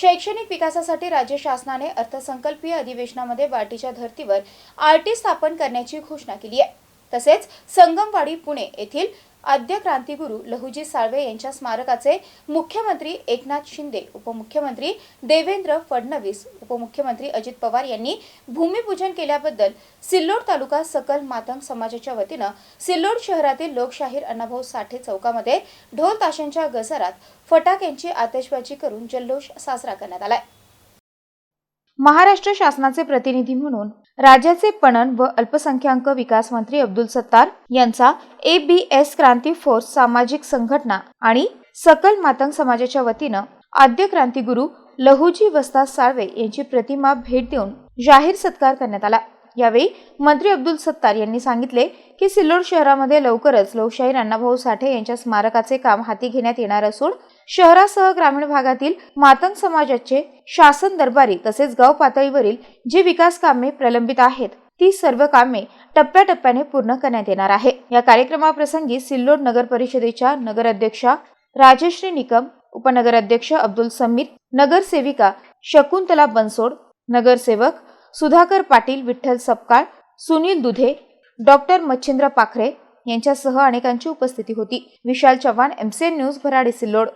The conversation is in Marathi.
शैक्षणिक विकासासाठी राज्य शासनाने अर्थसंकल्पीय अधिवेशनामध्ये वाटीच्या धर्तीवर आरटी स्थापन करण्याची घोषणा केली आहे. तसेच संगमवाडी पुणे येथील आद्य क्रांतिगुरू लहुजी साळवे यांच्या स्मारकाचे मुख्यमंत्री एकनाथ शिंदे उपमुख्यमंत्री देवेंद्र फडणवीस उपमुख्यमंत्री अजित पवार यांनी भूमिपूजन केल्याबद्दल सिल्लोड तालुका सकल मातंग समाजाच्या वतीनं सिल्लोड शहरातील लोकशाहीर अण्णाभाऊ साठे चौकामध्ये ढोल ताशांच्या गजरात फटाक्यांची आतषबाजी करून जल्लोष साजरा करण्यात आलाय. महाराष्ट्र शासनाचे प्रतिनिधी म्हणून राज्याचे पणन व अल्पसंख्याक विकास मंत्री अब्दुल सत्तार यांचा A B S Kranti force सामाजिक संघटना आणि सकल मातंग समाजाच्या वतीनं आद्य क्रांतिगुरू लहुजी वस्ता साळवे यांची प्रतिमा भेट देऊन जाहीर सत्कार करण्यात आला. यावेळी मंत्री अब्दुल सत्तार यांनी सांगितले की सिल्लोड शहरामध्ये लवकरच लोकशाहीर अण्णाभाऊ साठे यांच्या स्मारकाचे काम हाती घेण्यात येणार असून शहरासह ग्रामीण भागातील मातंग समाजाचे शासन दरबारी तसेच गाव पातळीवरील जी विकास कामे प्रलंबित आहेत ती सर्व कामे टप्प्याटप्प्याने पूर्ण करण्यात येणार आहे. या कार्यक्रमाप्रसंगी सिल्लोड नगर परिषदेच्या नगराध्यक्षा राजश्री निकम उपनगराध्यक्ष अब्दुल समीर नगरसेविका शकुंतला बनसोड नगरसेवक सुधाकर पाटील विठ्ठल सपकाळ सुनील दुधे डॉक्टर मच्छिंद्र पाखरे यांच्यासह अनेकांची उपस्थिती होती. Vishal Chavan MCN news Bharadi Sillod.